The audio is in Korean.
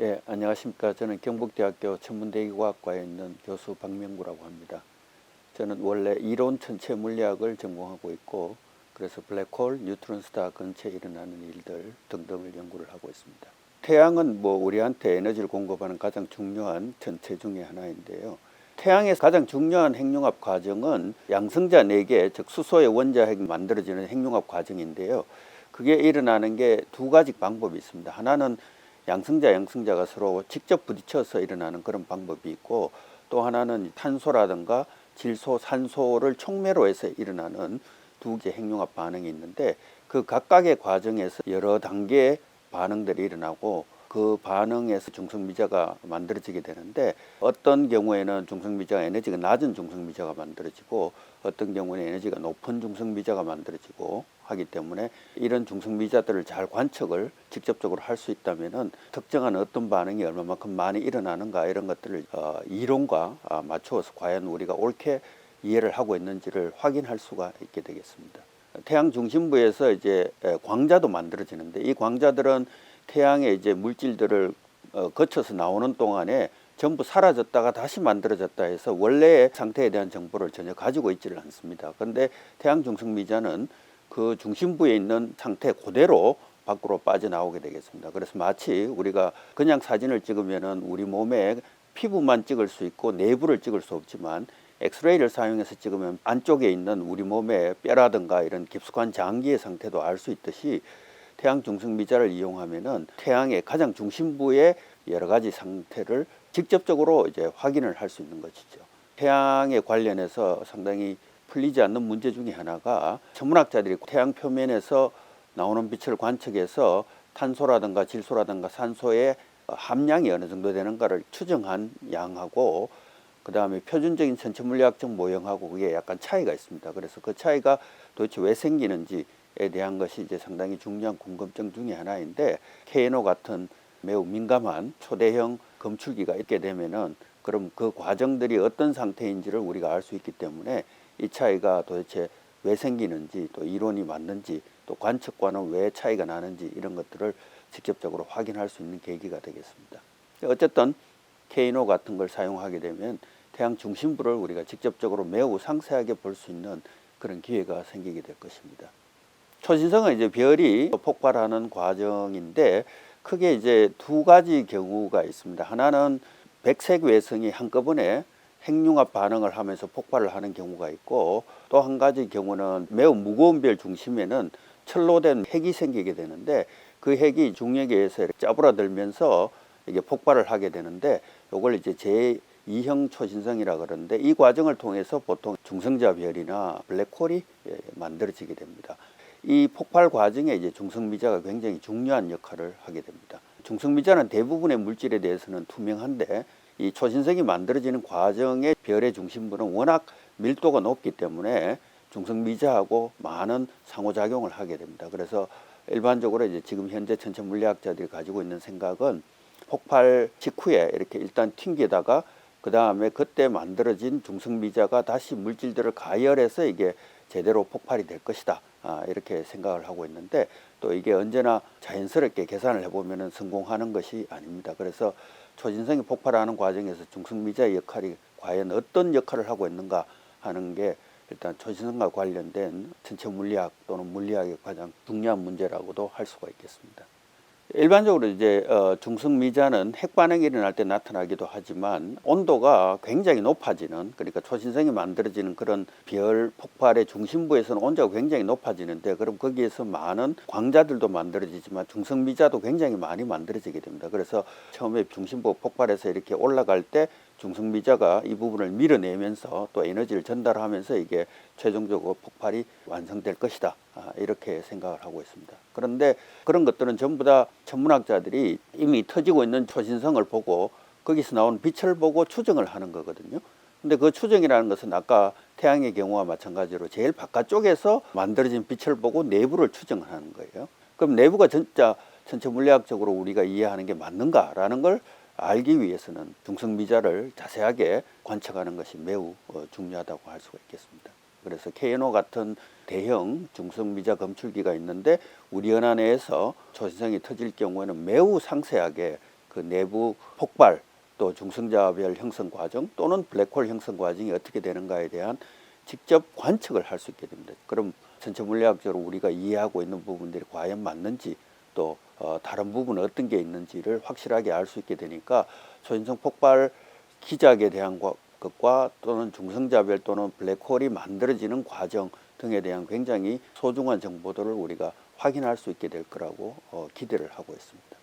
예, 안녕하십니까. 저는 경북대학교 천문대기과학과에 있는 교수 박명구라고 합니다. 저는 원래 이론 천체 물리학을 전공하고 있고, 그래서 블랙홀, 뉴트론 스타 근처에 일어나는 일들 등등을 연구를 하고 있습니다. 태양은 뭐 우리한테 에너지를 공급하는 가장 중요한 천체 중의 하나인데요. 태양의 가장 중요한 핵융합 과정은 양성자 4개, 즉 수소의 원자핵이 만들어지는 핵융합 과정인데요. 그게 일어나는 게 두 가지 방법이 있습니다. 하나는 양성자, 양성자가 서로 직접 부딪혀서 일어나는 그런 방법이 있고 또 하나는 탄소라든가 질소, 산소를 촉매로 해서 일어나는 두 개의 핵융합 반응이 있는데 그 각각의 과정에서 여러 단계의 반응들이 일어나고 그 반응에서 중성미자가 만들어지게 되는데 어떤 경우에는 중성미자가 에너지가 낮은 중성미자가 만들어지고 어떤 경우는 에너지가 높은 중성미자가 만들어지고 하기 때문에 이런 중성미자들을 잘 관측을 직접적으로 할 수 있다면은 특정한 어떤 반응이 얼마만큼 많이 일어나는가 이런 것들을 어, 이론과 아, 맞추어서 과연 우리가 옳게 이해를 하고 있는지를 확인할 수가 있게 되겠습니다. 태양 중심부에서 이제 에, 광자도 만들어지는데 이 광자들은 태양의 이제 물질들을 어, 거쳐서 나오는 동안에 전부 사라졌다가 다시 만들어졌다 해서 원래의 상태에 대한 정보를 전혀 가지고 있지를 않습니다. 그런데 태양 중성 미자는 그 중심부에 있는 상태 그대로 밖으로 빠져나오게 되겠습니다. 그래서 마치 우리가 그냥 사진을 찍으면은 우리 몸에 피부만 찍을 수 있고 내부를 찍을 수 없지만 엑스레이를 사용해서 찍으면 안쪽에 있는 우리 몸의 뼈라든가 이런 깊숙한 장기의 상태도 알 수 있듯이 태양 중성미자를 이용하면은 태양의 가장 중심부의 여러 가지 상태를 직접적으로 이제 확인을 할 수 있는 것이죠. 태양에 관련해서 상당히 풀리지 않는 문제 중에 하나가 천문학자들이 태양 표면에서 나오는 빛을 관측해서 탄소라든가 질소라든가 산소의 함량이 어느 정도 되는가를 추정한 양하고 그 다음에 표준적인 천체 물리학적 모형하고 그게 약간 차이가 있습니다. 그래서 그 차이가 도대체 왜 생기는지에 대한 것이 이제 상당히 중요한 궁금증 중의 하나인데 KNO 같은 매우 민감한 초대형 검출기가 있게 되면은 그럼 그 과정들이 어떤 상태인지를 우리가 알 수 있기 때문에 이 차이가 도대체 왜 생기는지 또 이론이 맞는지 또 관측과는 왜 차이가 나는지 이런 것들을 직접적으로 확인할 수 있는 계기가 되겠습니다. 어쨌든 케이노 같은 걸 사용하게 되면 태양 중심부를 우리가 직접적으로 매우 상세하게 볼 수 있는 그런 기회가 생기게 될 것입니다. 초신성은 이제 별이 폭발하는 과정인데 크게 이제 두 가지 경우가 있습니다. 하나는 백색 외성이 한꺼번에 핵융합 반응을 하면서 폭발을 하는 경우가 있고 또 한 가지 경우는 매우 무거운 별 중심에는 철로 된 핵이 생기게 되는데 그 핵이 중력에 의해서 짜부라들면서 이게 폭발을 하게 되는데 이걸 이제 제2형 초신성이라 그러는데 이 과정을 통해서 보통 중성자 별이나 블랙홀이 예, 만들어지게 됩니다. 이 폭발 과정에 이제 중성미자가 굉장히 중요한 역할을 하게 됩니다. 중성미자는 대부분의 물질에 대해서는 투명한데 이 초신성이 만들어지는 과정의 별의 중심부는 워낙 밀도가 높기 때문에 중성미자하고 많은 상호작용을 하게 됩니다. 그래서 일반적으로 이제 지금 현재 천체 물리학자들이 가지고 있는 생각은 폭발 직후에 이렇게 일단 튕기다가 그 다음에 그때 만들어진 중성미자가 다시 물질들을 가열해서 이게 제대로 폭발이 될 것이다. 아, 이렇게 생각을 하고 있는데 또 이게 언제나 자연스럽게 계산을 해보면 성공하는 것이 아닙니다. 그래서 초진성이 폭발하는 과정에서 중성미자의 역할이 과연 어떤 역할을 하고 있는가 하는 게 일단 초신성과 관련된 전체 물리학 또는 물리학의 가장 중요한 문제라고도 할 수가 있겠습니다. 일반적으로 이제 어, 중성 미자는 핵 반응이 일어날 때 나타나기도 하지만 온도가 굉장히 높아지는 그러니까 초신성이 만들어지는 그런 별 폭발의 중심부에서는 온도가 굉장히 높아지는데 그럼 거기에서 많은 광자들도 만들어지지만 중성 미자도 굉장히 많이 만들어지게 됩니다. 그래서 처음에 중심부 폭발해서 이렇게 올라갈 때 중성미자가 이 부분을 밀어내면서 또 에너지를 전달하면서 이게 최종적으로 폭발이 완성될 것이다. 아, 이렇게 생각을 하고 있습니다. 그런데 그런 것들은 전부 다 천문학자들이 이미 터지고 있는 초신성을 보고 거기서 나온 빛을 보고 추정을 하는 거거든요. 근데 그 추정이라는 것은 아까 태양의 경우와 마찬가지로 제일 바깥쪽에서 만들어진 빛을 보고 내부를 추정을 하는 거예요. 그럼 내부가 진짜 전체 물리학적으로 우리가 이해하는 게 맞는가라는 걸 알기 위해서는 중성미자를 자세하게 관측하는 것이 매우 어, 중요하다고 할 수가 있겠습니다. 그래서 KNO 같은 대형 중성미자 검출기가 있는데 우리 연안 에서 초신성이 터질 경우에는 매우 상세하게 그 내부 폭발 또 중성자별 형성 과정 또는 블랙홀 형성 과정이 어떻게 되는가에 대한 직접 관측을 할 수 있게 됩니다. 그럼 전체 물리학적으로 우리가 이해하고 있는 부분들이 과연 맞는지 또 어, 다른 부분은 어떤 게 있는지를 확실하게 알 수 있게 되니까 초인성 폭발 기작에 대한 과- 것과 또는 중성자별 또는 블랙홀이 만들어지는 과정 등에 대한 굉장히 소중한 정보들을 우리가 확인할 수 있게 될 거라고 어, 기대를 하고 있습니다.